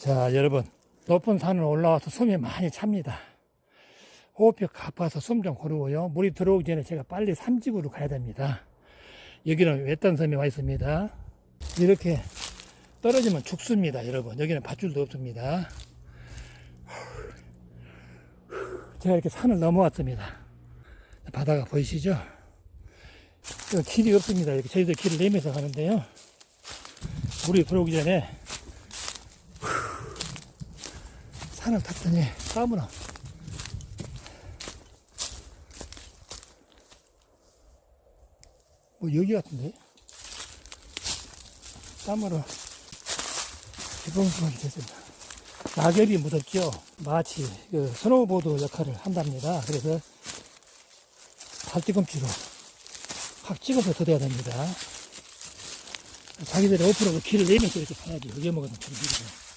자, 여러분. 높은 산을 올라와서 숨이 많이 찹니다. 호흡이 가파서 숨 좀 고르고요. 물이 들어오기 전에 제가 빨리 삼직으로 가야 됩니다. 여기는 외딴섬에 와 있습니다. 이렇게 떨어지면 죽습니다, 여러분. 여기는 밧줄도 없습니다. 제가 이렇게 산을 넘어왔습니다. 바다가 보이시죠? 그 길이 없습니다. 이렇게 저희들 길을 내면서 가는데요. 물이 들어오기 전에 산을 탔더니 까무나 뭐 여기 같은데 땀으로 기본수가 됐습니다. 낙엽이 무섭죠. 마치 그 스노우보드 역할을 한답니다. 그래서 팔뒤꿈치로 확 찍어서 들어야 됩니다. 자기들의 오프로그 길을 내면서 이렇게 먹으면 좀 힘들어요.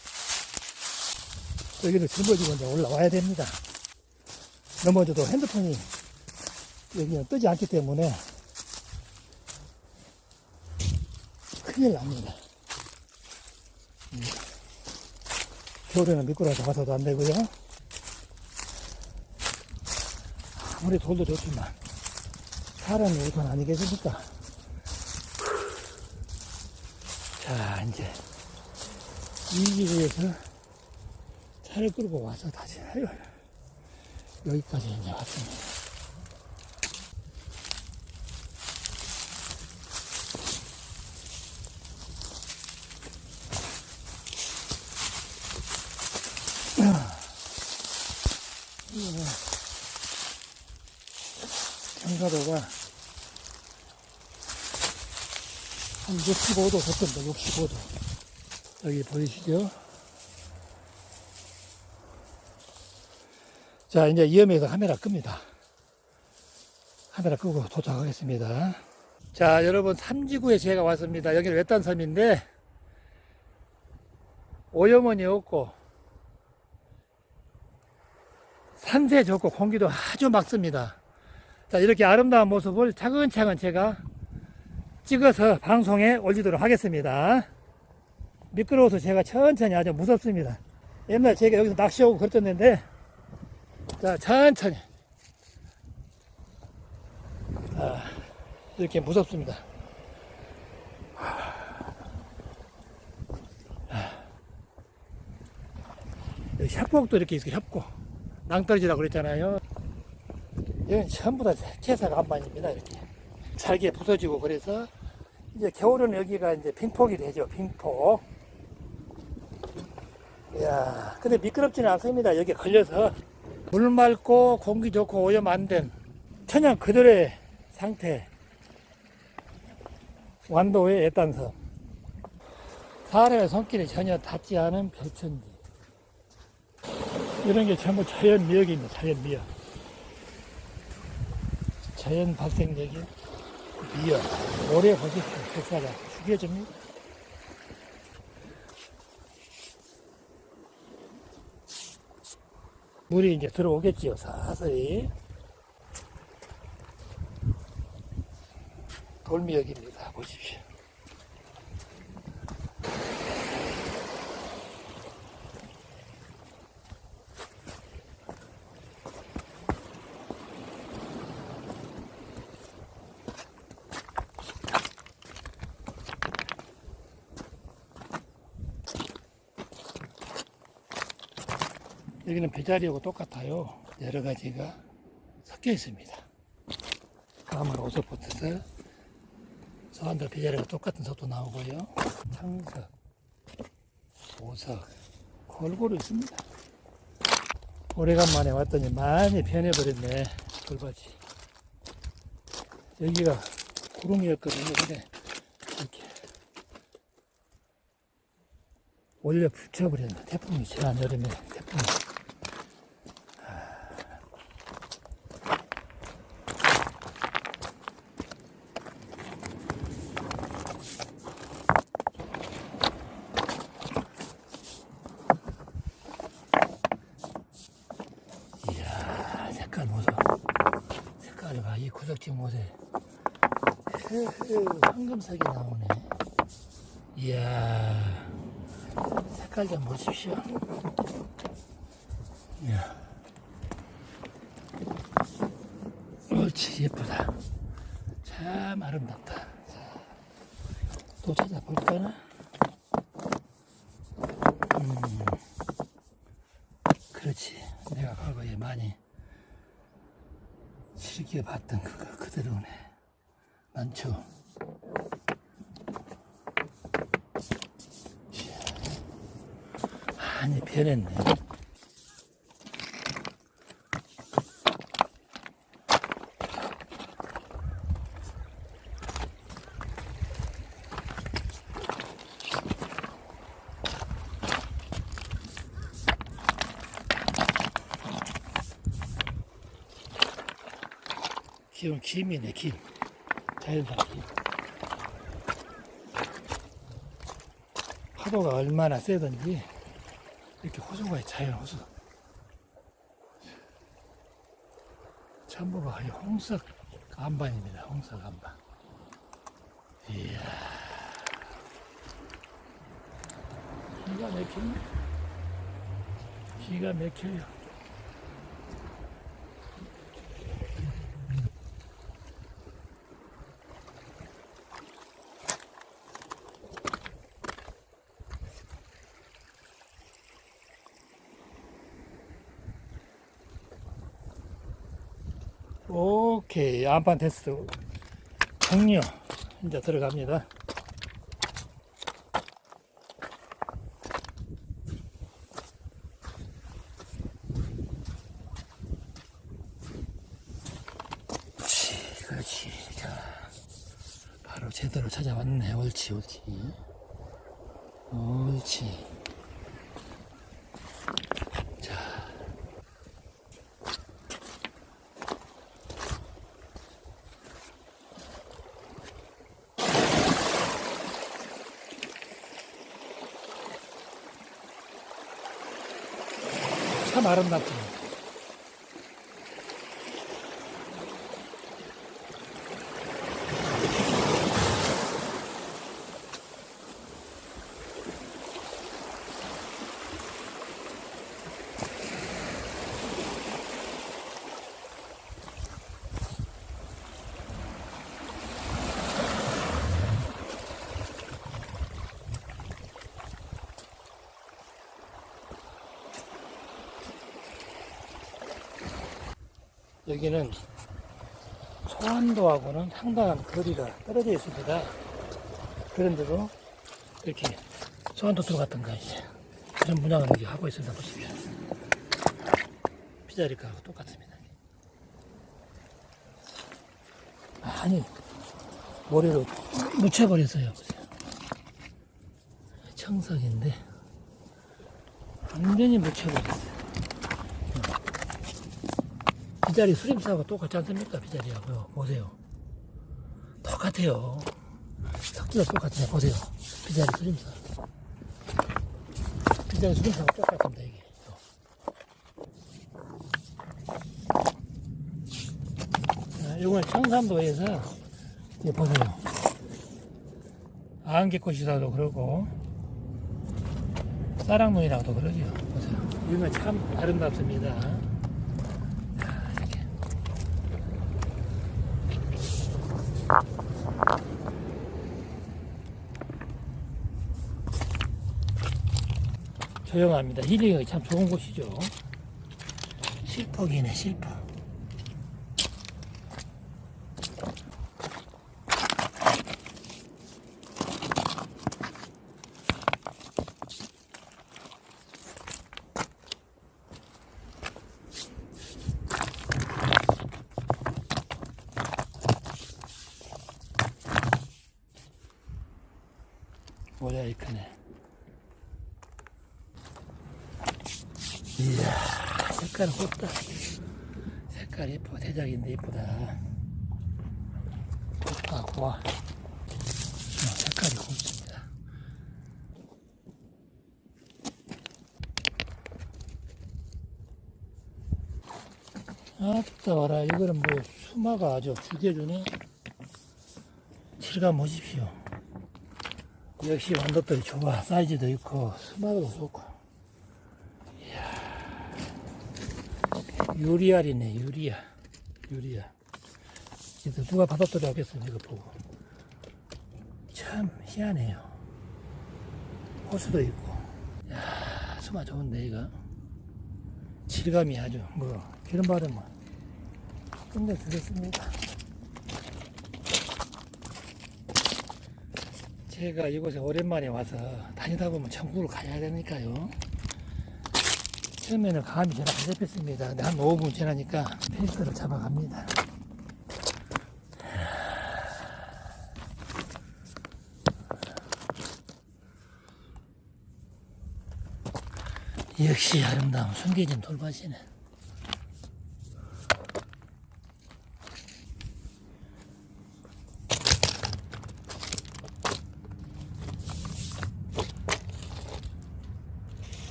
여기도 짊어지고 이제 올라와야 됩니다. 넘어져도 핸드폰이 여기는 뜨지 않기 때문에 큰일 납니다. 음. 겨울에는 미끄러져 가서도 안 되고요. 아무리 돌도 좋지만 사람이 우선 아니겠습니까? 자, 이제 이 길에서 차를 끌고 와서 다시 여기까지 이제 왔습니다. 경사도가 한 65도 됐습니다. 65도. 여기 보이시죠? 자, 이제 위험해서 카메라 끕니다. 카메라 끄고 도착하겠습니다. 자, 여러분, 삼지구에 제가 왔습니다. 여기는 외딴 섬인데, 오염원이 없고, 산세 좋고, 공기도 아주 맑습니다. 자, 이렇게 아름다운 모습을 차근차근 제가 찍어서 방송에 올리도록 하겠습니다. 미끄러워서 제가 천천히 아주 무섭습니다. 옛날 제가 여기서 낚시 오고 그랬었는데, 자, 천천히. 아, 이렇게 무섭습니다. 여기 협곡도 이렇게 있어요, 협곡. 낭떠러지라고 그랬잖아요. 이건 전부 다 채사가 안반입니다, 이렇게. 잘게 부서지고 그래서 이제 겨울은 여기가 이제 빙폭이 되죠, 빙폭. 이야, 근데 미끄럽지는 않습니다. 여기 걸려서 물 맑고 공기 좋고 오염 안 된 천연 그대로의 상태. 완도의 애딴섬 사람의 손길이 전혀 닿지 않은 별천지. 이런 게 전부 자연 미역입니다. 자연 미역. 자연 발생적인 미역 오래 보십시오 백사가 죽여줍니다 물이 이제 들어오겠지요, 서서히. 돌미역입니다. 보십시오. 여기는 배자리하고 똑같아요. 여러 가지가 섞여 있습니다. 가물 오소포트스, 서안들 배자리가 똑같은 속도 나오고요. 창석, 보석, 골고루 있습니다. 오래간만에 왔더니 많이 변해버렸네, 돌밭이. 여기가 구름이었거든요. 근데 이렇게 올려 붙여버렸네. 태풍이 지난 여름에 태풍이. 이야, 색깔 보소. 색깔 봐. 이 구석지 못에. 흐흐, 황금색이 나오네. 이야, 색깔 좀 보십시오. 이야. 옳지, 예쁘다. 참 아름답다. 자, 또 찾아볼까나? 음, 그렇지. 내가 과거에 많이 즐겨봤던 그거 그대로네. 많죠. 많이 변했네. 기온 김이네, 김. 자연산 김. 파도가 얼마나 세든지 이렇게 호수가 있- 자연 호수. 전부가 이 홍석 안반입니다. 홍석 안반. 이야. 기가 막힙니다. 기가 막혀요. 오케이. 안반 테스트 종료. 이제 들어갑니다. 그렇지, 그렇지. 자, 바로 제대로 찾아왔네. 옳지. 옳지. 자, 참 아름답죠. 여기는 소환도하고는 상당한 거리가 떨어져 있습니다. 그런데도 이렇게 소환도 들어갔던가 이제 이런 문양을 하고 있습니다. 보시면 피자리카하고 똑같습니다. 아니 모래로 묻혀버렸어요. 청석인데 완전히 묻혀버렸어요. 비자리 수림사하고 똑같지 않습니까? 비자리하고요. 보세요. 똑같아요. 석기가 똑같아요. 보세요. 비자리 수림사. 비자리 수림사가 똑같습니다. 이게. 자, 이건 청산도에서 이제 보세요. 안개꽃이라도 그러고 사랑눈이라고도 그러죠. 보세요. 이건 참 아름답습니다. 자, 이렇게. 조용합니다. 힐링이 참 좋은 곳이죠. 실퍽이네, 실퍽. 모자이크네. 이야, 색깔 곱다. 색깔 예뻐. 대작인데 예쁘다. 곱다, 고와. 어, 색깔이 곱습니다. 아따, 와라. 이거는 뭐, 수마가 아주 죽여주네. 질감 보십시오. 역시 완도들이 좋아. 사이즈도 있고, 수마도 좋고. 이야. 유리알이네, 유리알. 유리알. 그래서 누가 바닷돌이 하겠어, 이거 보고. 참 희한해요. 호수도 있고. 야 수마 좋은데, 이거. 질감이 아주, 뭐, 기름 바르면 끝내주겠습니다. 제가 이곳에 오랜만에 와서 다니다 보면 전국을 가야 되니까요. 처음에는 감이 잘 안 잡혔습니다. 근데 한 5분 지나니까 페이스를 잡아갑니다. 역시 아름다운 숨겨진 돌밭이네.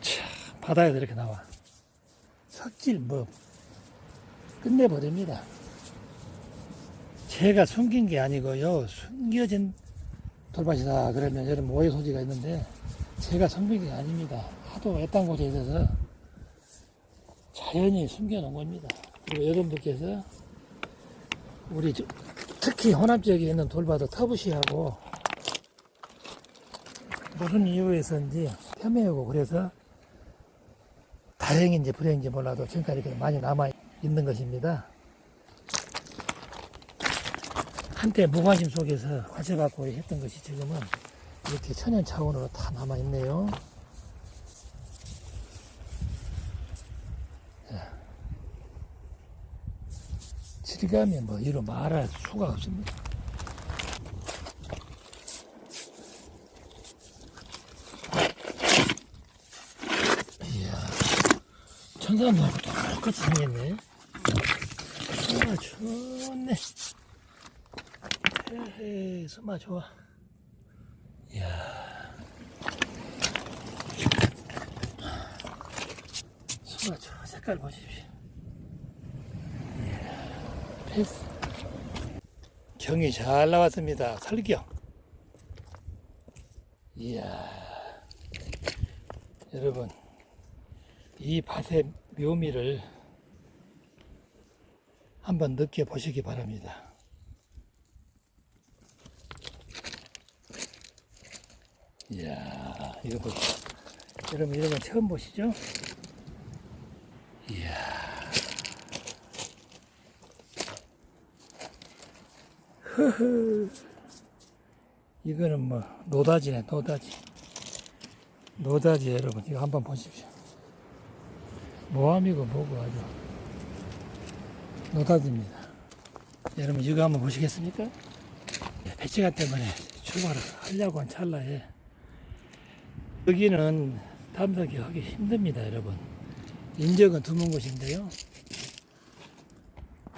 참, 바다에도 이렇게 나와. 석질 뭐, 끝내버립니다. 제가 숨긴 게 아니고요. 숨겨진 돌밭이다. 그러면 여러분 오해 소지가 있는데, 제가 숨긴 게 아닙니다. 하도 애딴 곳에 있어서 자연히 숨겨놓은 겁니다. 그리고 여러분들께서 우리 저- 특히 호남 지역에 있는 돌밭을 터부시하고 무슨 이유에서인지 폄훼하고 그래서 다행인지 불행인지 몰라도 지금까지 많이 남아 있는 것입니다. 한때 무관심 속에서 관심받고 했던 것이 지금은 이렇게 천연 차원으로 다 남아 있네요. 질감이 뭐 이로 말할 수가 없습니다. 천사하고 똑같이 생겼네. 아, 좋네. 헤헤, 스마 좋아. 이야. 스마 좋아. 색깔 보십시오. 이야, 패스. 경이 잘 나왔습니다. 설경. 이야. 여러분, 이 밭의 묘미를 한번 느껴보시기 바랍니다. 이야, 이거 보세요. 여러분, 이런 거 처음 보시죠? 이야. 흐흐. 이거는 뭐, 노다지네, 노다지. 노다지 여러분, 이거 한번 보십시오. 모함이고 뭐고 아주. 노다지입니다. 여러분, 이거 한번 보시겠습니까? 배치가 때문에 출발을 하려고 한 찰나에 여기는 탐색이 하기 힘듭니다, 여러분. 인적은 드문 곳인데요.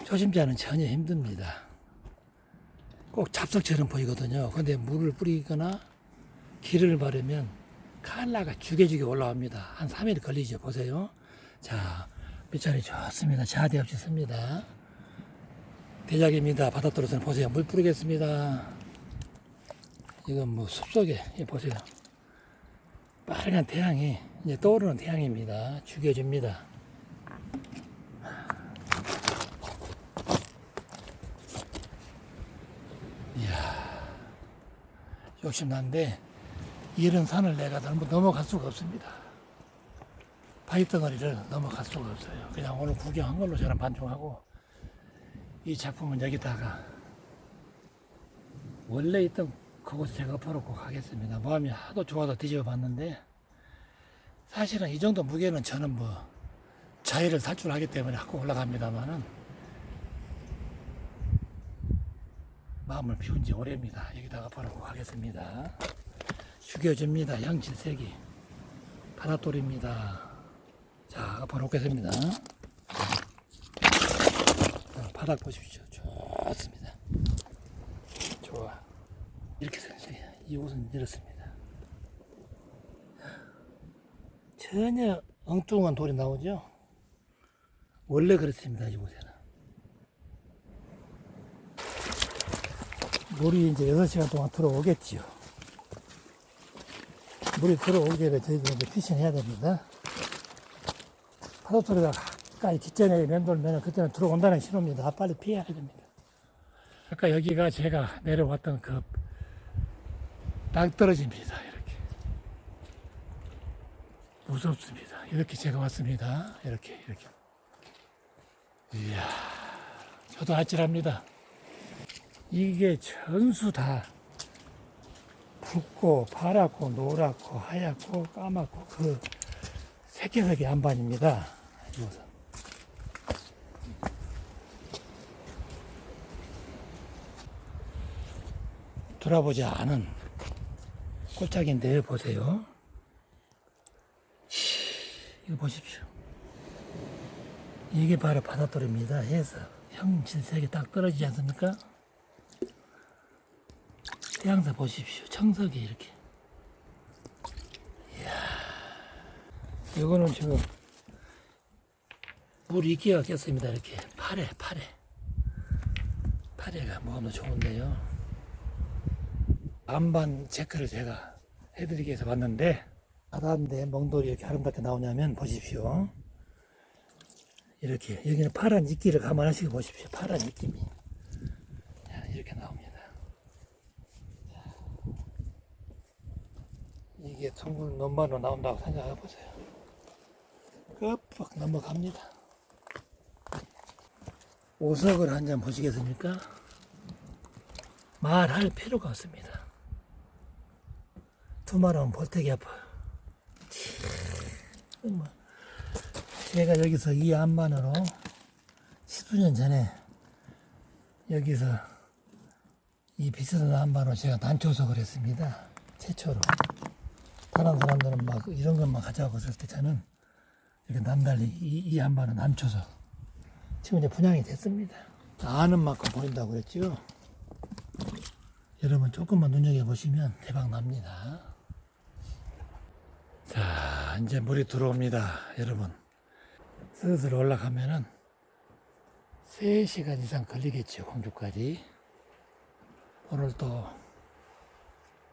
초심자는 전혀 힘듭니다. 꼭 잡석처럼 보이거든요. 근데 물을 뿌리거나 기름을 바르면 칼라가 죽여죽여 올라옵니다. 한 3일 걸리죠. 보세요. 자, 밑자리 좋습니다. 자대 없이 씁니다. 대작입니다. 바닷도로서는 보세요. 물 뿌리겠습니다. 이건 뭐 숲속에 예, 보세요. 빨간 태양이 이제 떠오르는 태양입니다. 죽여줍니다. 이야, 욕심난데 이런 산을 내가 넘- 넘어갈 수가 없습니다. 바위덩어리를 넘어갈 수가 없어요. 그냥 오늘 구경한 걸로 저는 반중하고 이 작품은 여기다가 원래 있던 그곳에 제가 엎어놓고 가겠습니다. 마음이 하도 좋아서 뒤집어 봤는데 사실은 이 정도 무게는 저는 뭐 자의를 살출하기 때문에 갖고 올라갑니다만은 마음을 비운 지 오래입니다. 여기다가 엎어놓고 가겠습니다. 죽여줍니다. 양칠색이 바닷돌입니다. 자, 엎어 놓겠습니다. 자, 바닥 보십시오. 좋습니다. 좋아. 이렇게 생겼어요. 이곳은 이렇습니다. 전혀 엉뚱한 돌이 나오죠? 원래 그렇습니다. 이곳에는. 물이 이제 6시간 동안 들어오겠지요. 물이 들어오기 전에 저희가 이제 피싱 해야 됩니다. 파도 소리가 가까이 뒷전에 맴돌면 그때는 들어온다는 신호입니다. 빨리 피해야 됩니다. 아까 여기가 제가 내려왔던 그 낭떠러집니다. 이렇게. 무섭습니다. 이렇게 제가 왔습니다. 이렇게, 이렇게. 이야, 저도 아찔합니다. 이게 전수 다 붉고 파랗고 노랗고 하얗고 까맣고 그 안반입니다. 이것은. 돌아보지 않은 꼴짝인데 보세요. 이거 보십시오. 이게 바로 바닷돌입니다. 해서 형질색이 딱 떨어지지 않습니까? 태양사 보십시오. 청석이 이렇게. 이야. 이거는 지금 물 이끼가 꼈습니다. 이렇게. 파래, 파래. 파래가 뭐가 좋은데요. 안반 체크를 제가 해드리기 위해서 왔는데 바다인데 멍돌이 이렇게 아름답게 나오냐면 보십시오. 이렇게 여기는 파란 이끼를 감안하시고 보십시오. 파란 이끼이 자, 이렇게 나옵니다. 이게 둥글 넘바로 나온다고 생각해 보세요. 끄뻑 넘어갑니다. 오석을 한 잔 보시겠습니까? 말할 필요가 없습니다. 두말하면 볼때기 아파요. 참, 뭐. 제가 여기서 이 안만으로 십수년 전에 여기서 이 비슷한 안만으로 제가 난초석을 했습니다. 최초로. 다른 사람들은 막 이런 것만 가져가고 있을 때 저는 이렇게 남달리 이, 이 안만은 남초석. 지금 이제 분양이 됐습니다. 아는 만큼 보인다고 그랬죠. 여러분 조금만 눈여겨보시면 대박 납니다. 자, 이제 물이 들어옵니다. 여러분. 슬슬 올라가면은 3시간 이상 걸리겠죠. 공주까지. 오늘 또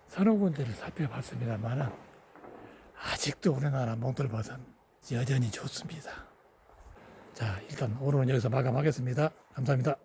서너 군데를 살펴봤습니다만 아직도 우리나라 몽돌버섯 여전히 좋습니다. 자, 일단 오늘은 여기서 마감하겠습니다. 감사합니다.